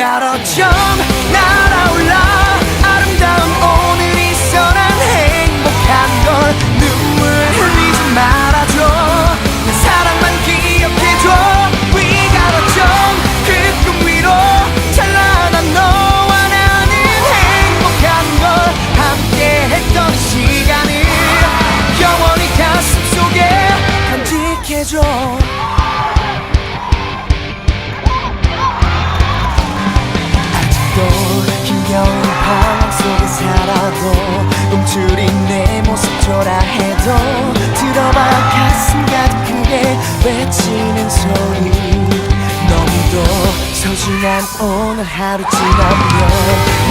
jump 날아올라 아름다운 오늘이 선한 행복한 걸 눈물 흘리지 말아줘. 내 사랑만 기억해줘. a jump 그꿈 위로 찬란한 너와 나는 행복한 걸 함께 했던 시간을 영원히 가슴 속에 간직해줘 초라해도 들어봐 가슴 가득하게 외치는 소리. 너무도 소중한 오늘 하루 지나면